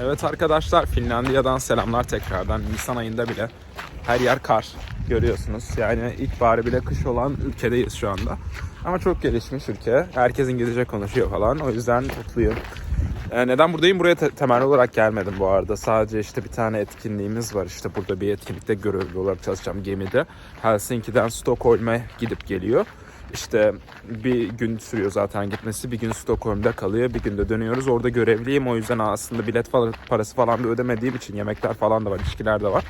Evet arkadaşlar Finlandiya'dan selamlar tekrardan. Nisan ayında bile her yer kar görüyorsunuz. Yani ilkbaharı bile kış olan ülkedeyiz şu anda. Ama çok gelişmiş ülke. Herkes İngilizce konuşuyor falan. O yüzden mutluyum. Ee, neden buradayım? Buraya te- temel olarak gelmedim bu arada. Sadece işte bir tane etkinliğimiz var. İşte burada bir etkinlikte görevli olarak çalışacağım gemide. Helsinki'den Stockholm'e gidip geliyor. İşte bir gün sürüyor zaten gitmesi. Bir gün Stockholm'da kalıyor. Bir günde dönüyoruz. Orada görevliyim. O yüzden aslında bilet falan, parası falan da ödemediğim için yemekler falan da var, içkiler de var.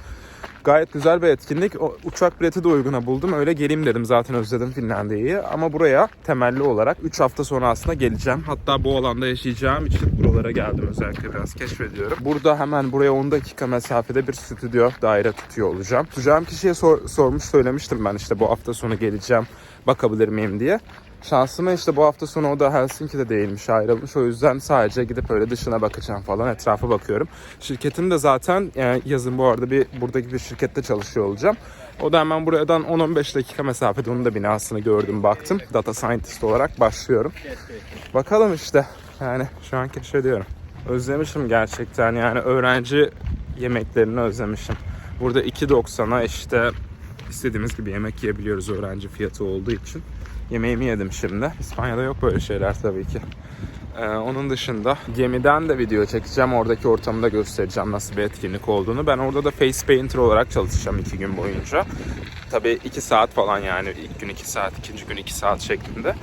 Gayet güzel bir etkinlik. O, uçak bileti de uyguna buldum. Öyle geleyim dedim. Zaten özledim Finlandiya'yı. Ama buraya temelli olarak 3 hafta sonra aslında geleceğim. Hatta bu alanda yaşayacağım için buralara geldim özellikle biraz keşfediyorum. Burada hemen buraya 10 dakika mesafede bir stüdyo daire tutuyor olacağım. Tutacağım kişiye sor- sormuş söylemiştim ben işte bu hafta sonu geleceğim bakabilir miyim diye. Şansıma işte bu hafta sonu o da Helsinki'de değilmiş ayrılmış. O yüzden sadece gidip öyle dışına bakacağım falan etrafa bakıyorum. Şirketim de zaten yani yazın bu arada bir buradaki bir şirkette çalışıyor olacağım. O da hemen buradan 10-15 dakika mesafede onun da binasını gördüm baktım. Data scientist olarak başlıyorum. Bakalım işte yani şu an keşfediyorum. Özlemişim gerçekten yani öğrenci yemeklerini özlemişim. Burada 2.90'a işte istediğimiz gibi yemek yiyebiliyoruz öğrenci fiyatı olduğu için. Yemeğimi yedim şimdi. İspanya'da yok böyle şeyler tabii ki. Ee, onun dışında gemiden de video çekeceğim. Oradaki ortamı da göstereceğim nasıl bir etkinlik olduğunu. Ben orada da face painter olarak çalışacağım iki gün boyunca. Tabii iki saat falan yani. ilk gün iki saat, ikinci gün iki saat şeklinde.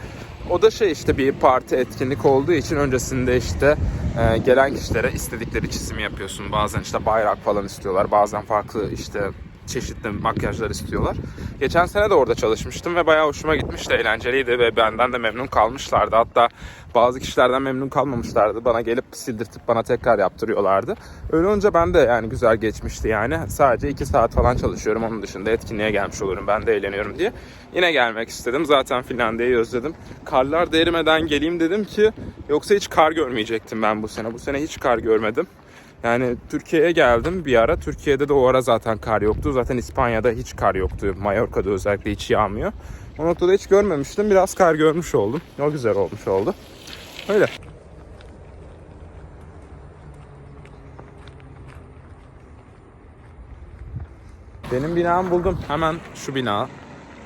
O da şey işte bir parti etkinlik olduğu için öncesinde işte e, gelen kişilere istedikleri çizimi yapıyorsun. Bazen işte bayrak falan istiyorlar. Bazen farklı işte çeşitli makyajlar istiyorlar. Geçen sene de orada çalışmıştım ve bayağı hoşuma gitmişti, eğlenceliydi ve benden de memnun kalmışlardı. Hatta bazı kişilerden memnun kalmamışlardı. Bana gelip sildirtip bana tekrar yaptırıyorlardı. Öyle olunca ben de yani güzel geçmişti yani. Sadece 2 saat falan çalışıyorum. Onun dışında etkinliğe gelmiş olurum. Ben de eğleniyorum diye. Yine gelmek istedim. Zaten Finlandiya'yı özledim. Karlar da geleyim dedim ki yoksa hiç kar görmeyecektim ben bu sene. Bu sene hiç kar görmedim. Yani Türkiye'ye geldim bir ara. Türkiye'de de o ara zaten kar yoktu. Zaten İspanya'da hiç kar yoktu. Mallorca'da özellikle hiç yağmıyor. O noktada hiç görmemiştim. Biraz kar görmüş oldum. O güzel olmuş oldu. Öyle. Benim binamı buldum. Hemen şu bina.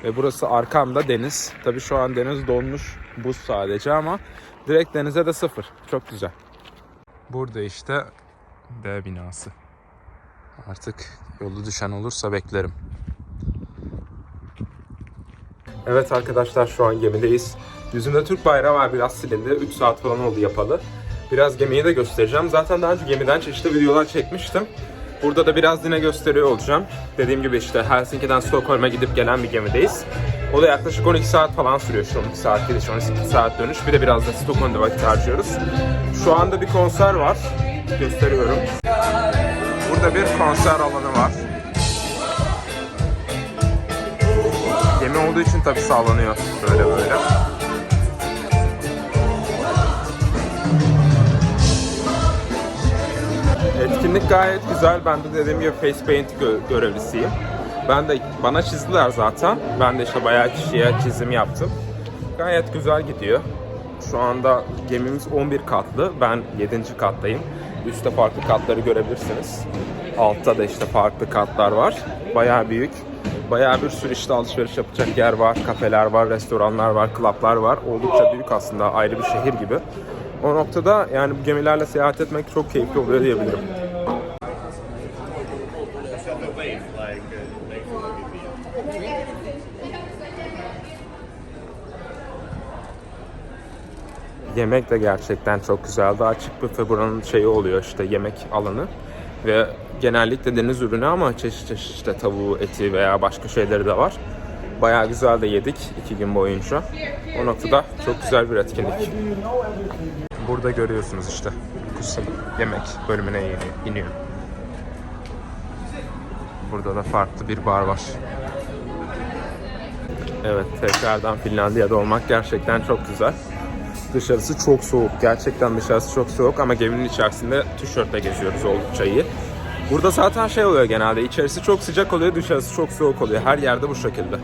Ve burası arkamda deniz. Tabii şu an deniz donmuş. Buz sadece ama direkt denize de sıfır. Çok güzel. Burada işte B binası. Artık yolu düşen olursa beklerim. Evet arkadaşlar şu an gemideyiz. Yüzümde Türk bayrağı var biraz silindi. 3 saat falan oldu yapalı. Biraz gemiyi de göstereceğim. Zaten daha önce gemiden çeşitli videolar çekmiştim. Burada da biraz yine gösteriyor olacağım. Dediğim gibi işte Helsinki'den Stockholm'a gidip gelen bir gemideyiz. O da yaklaşık 12 saat falan sürüyor şu 12 saat gidiş, 12 saat dönüş. Bir de biraz da Stockholm'da vakit harcıyoruz. Şu anda bir konser var. Gösteriyorum. Burada bir konser alanı var. Gemi olduğu için tabii sağlanıyor böyle böyle. Etkinlik gayet güzel. Ben de dediğim gibi face paint gö- görevlisiyim. Ben de bana çizdiler zaten. Ben de işte bayağı kişiye çizim yaptım. Gayet güzel gidiyor. Şu anda gemimiz 11 katlı. Ben 7. kattayım. Üstte farklı katları görebilirsiniz. Altta da işte farklı katlar var. Bayağı büyük. Bayağı bir sürü işte alışveriş yapacak yer var. Kafeler var, restoranlar var, klaplar var. Oldukça büyük aslında. Ayrı bir şehir gibi. O noktada yani bu gemilerle seyahat etmek çok keyifli oluyor diyebilirim. Yemek de gerçekten çok güzeldi. Açık büfe buranın şeyi oluyor işte yemek alanı. Ve genellikle deniz ürünü ama çeşit çeşit işte tavuğu, eti veya başka şeyleri de var. Bayağı güzel de yedik iki gün boyunca. O noktada çok güzel bir etkinlik. Burada görüyorsunuz işte kusum yemek bölümüne ini- iniyor. Burada da farklı bir bar var. Evet tekrardan Finlandiya'da olmak gerçekten çok güzel. Dışarısı çok soğuk. Gerçekten dışarısı çok soğuk ama geminin içerisinde tişörtle geziyoruz oldukça iyi. Burada zaten şey oluyor genelde. içerisi çok sıcak oluyor, dışarısı çok soğuk oluyor. Her yerde bu şekilde.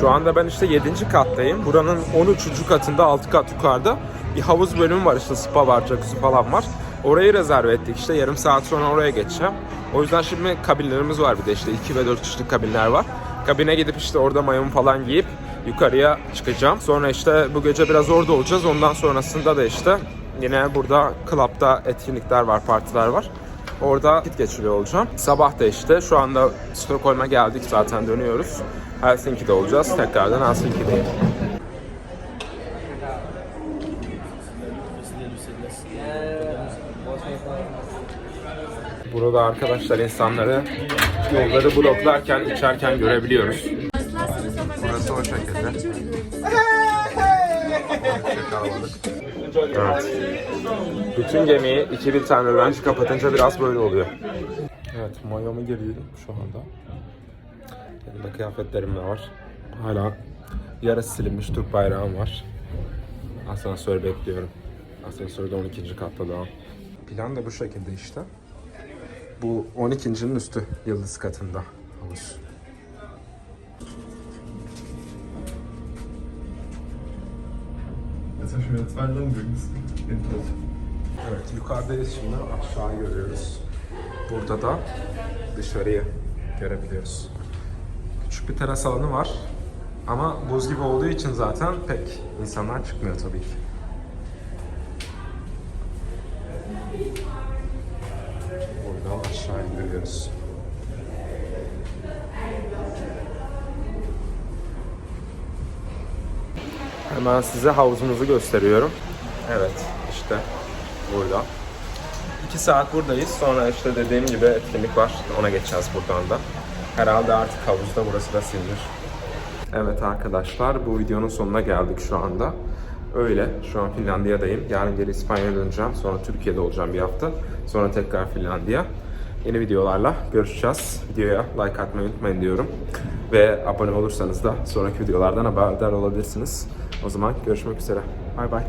Şu anda ben işte 7. kattayım. Buranın 13. katında 6 kat yukarıda bir havuz bölümü var işte spa var, jacuzzi falan var. Orayı rezerve ettik işte yarım saat sonra oraya geçeceğim. O yüzden şimdi kabinlerimiz var bir de işte 2 ve 4 kişilik kabinler var. Kabine gidip işte orada mayomu falan giyip yukarıya çıkacağım. Sonra işte bu gece biraz orada olacağız. Ondan sonrasında da işte yine burada club'da etkinlikler var, partiler var. Orada vakit geçiriyor olacağım. Sabah da işte şu anda Stockholm'a geldik zaten dönüyoruz. Helsinki'de olacağız. Tekrardan Helsinki'deyim. Burada arkadaşlar insanları yolları bloklarken, içerken görebiliyoruz. Burası o şekilde. Evet. Bütün gemiyi 2000 tane öğrenci kapatınca biraz böyle oluyor. Evet, mayomu giydim şu anda. Yanımda kıyafetlerim de var. Hala yarısı silinmiş Türk bayrağım var. Asansör bekliyorum. Asansörde 12. katta daha. Plan da bu şekilde işte. Bu 12.'nin üstü yıldız katında havuz. Evet yukarıdayız şimdi aşağı görüyoruz. Burada da dışarıyı görebiliyoruz. Küçük bir teras alanı var. Ama buz gibi olduğu için zaten pek insanlar çıkmıyor tabii ki. Buradan aşağı görüyoruz. Hemen size havuzumuzu gösteriyorum. Evet, işte burada. 2 saat buradayız. Sonra işte dediğim gibi etkinlik var. Ona geçeceğiz buradan da. Herhalde artık havuzda burası da silinir. Evet arkadaşlar bu videonun sonuna geldik şu anda. Öyle. Şu an Finlandiya'dayım. Yarın geri İspanya'ya döneceğim. Sonra Türkiye'de olacağım bir hafta. Sonra tekrar Finlandiya. Yeni videolarla görüşeceğiz. Videoya like atmayı unutmayın diyorum. Ve abone olursanız da sonraki videolardan haberdar olabilirsiniz. O zaman görüşmek üzere. Bay bay.